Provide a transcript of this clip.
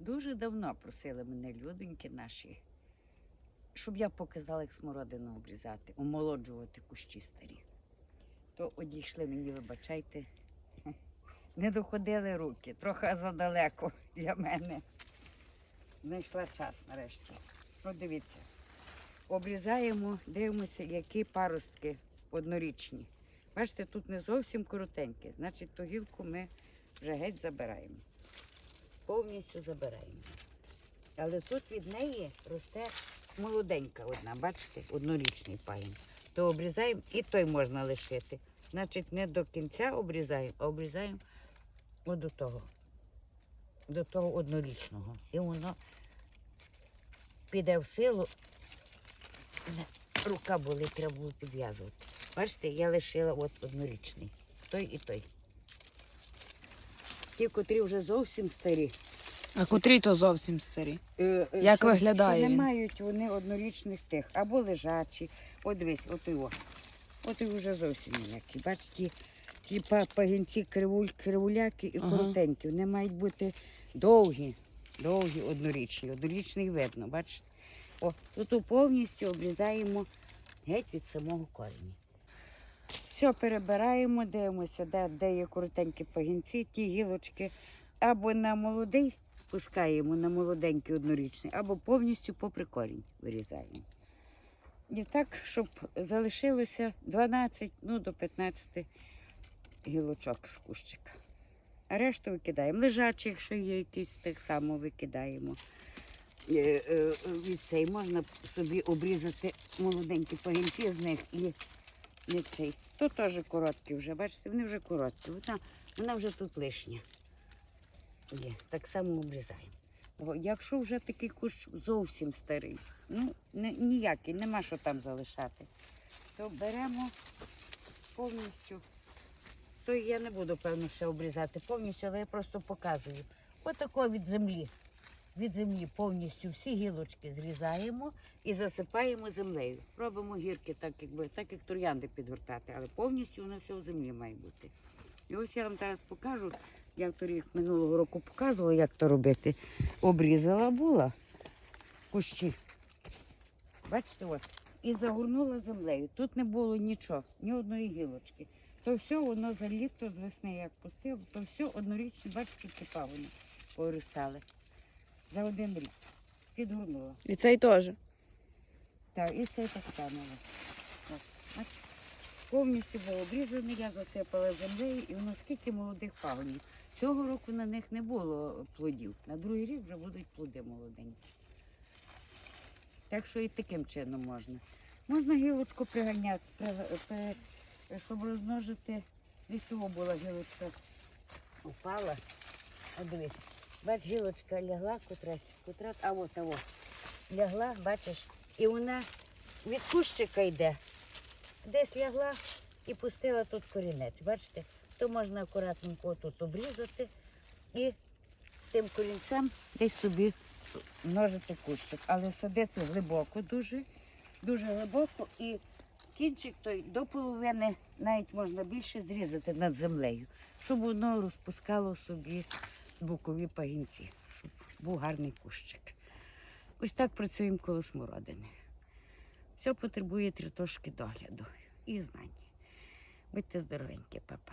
Дуже давно просили мене людоньки наші, щоб я показала, як смородину обрізати, омолоджувати кущі старі. То одійшли мені, вибачайте, не доходили руки, трохи задалеко для мене. Знайшла час нарешті. Ну, дивіться. Обрізаємо, дивимося, які паростки однорічні. Бачите, тут не зовсім коротенькі, значить ту гілку ми вже геть забираємо. Повністю забираємо. Але тут від неї росте молоденька одна, бачите, однорічний пагін. То обрізаємо і той можна лишити. Значить, не до кінця обрізаємо, а обрізаємо до того. До того однорічного. І воно піде в силу. Рука болить, треба було підв'язувати. Бачите, я лишила от однорічний. Той і той. Ті, котрі вже зовсім старі. А котрі то зовсім старі. Е, е, Як що- виглядає що не він? мають вони однорічних тих, або лежачі. От дивись, от його. От і вже зовсім ніякі. Бачите, ті па- пагінці кривуль, кривуляки і Ага. коротенькі. Вони мають бути довгі, довгі однорічні. Однорічний видно, бачите? О, тут повністю обрізаємо геть від самого коріння. Все перебираємо, дивимося, де, де є коротенькі пагінці, ті гілочки. Або на молодий пускаємо на молоденький однорічний, або повністю попри корінь вирізаємо. І так, щоб залишилося 12 ну, до 15 гілочок з кущика. А решту викидаємо. Лежачі, якщо є якісь, так само викидаємо. Е, е, Від цей можна собі обрізати молоденькі пагінці з них і не цей. То теж короткі вже, бачите, вони вже короткі. Вона, вона вже тут лишня. Є, так само обрізаємо. О, Якщо вже такий кущ зовсім старий, ну не, ніякий, нема що там залишати, то беремо повністю. То я не буду, певно, ще обрізати повністю, але я просто показую. Отако від землі. Від землі повністю всі гілочки зрізаємо і засипаємо землею. Робимо гірки, так якби, так як троянди підгортати, але повністю воно все в землі має бути. І ось я вам зараз покажу, я торік минулого року показувала, як то робити. Обрізала була кущі. Бачите, ось. І загорнула землею. Тут не було нічого, ні одної гілочки. То все воно за літо з весни як пустило, то все однорічні, бачите, павини повиростали. За один рік. Підгорнула. І цей теж. Так, і це так само. Ось. Повністю було обрізане, я засипала землею, і воно скільки молодих пагонів. Цього року на них не було плодів. На другий рік вже будуть плоди молоденькі. Так що і таким чином можна. Можна гілочку приганяти, щоб розмножити. Від цього була гілочка упала. От дивись, бач, гілочка лягла котрась, котра, а от, от. Лягла, бачиш, і вона від кущика йде. Десь лягла і пустила тут корінець. Бачите, то можна акуратненько тут обрізати і тим корінцем десь собі множити кущик. Але садити глибоко дуже, дуже глибоко і кінчик той до половини навіть можна більше зрізати над землею, щоб воно розпускало собі бокові пагінці, щоб був гарний кущик. Ось так працюємо коло смородини. Все потребує трішки догляду і знань. Будьте здоровенькі, папа.